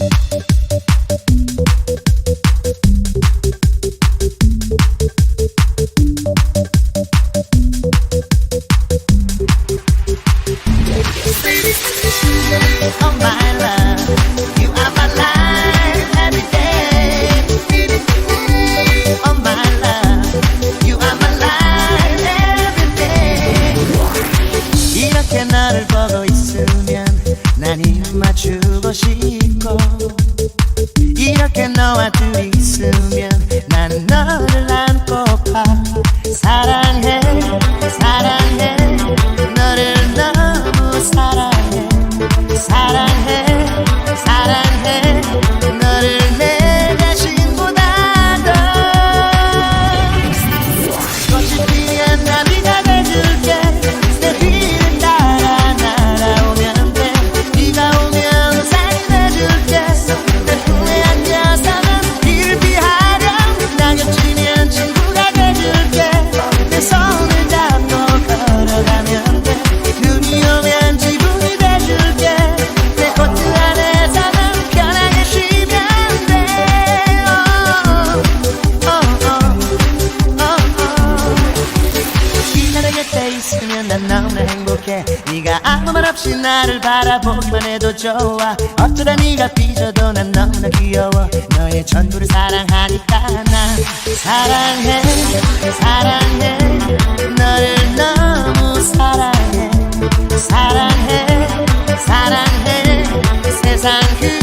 Oh. Oh 너를 보고 있으면 난 입 맞추고 싶고 이렇게 너와 둘이 있으면 있으면 난 너무나 행복해. 네가 아무 말 없이 나를 바라보기만 해도 좋아. 어쩌다 네가 삐져도 난 너무나 귀여워. 너의 전부를 사랑하니까 난 사랑해 사랑해. 너를 너무 사랑해 사랑해 사랑해. 세상 그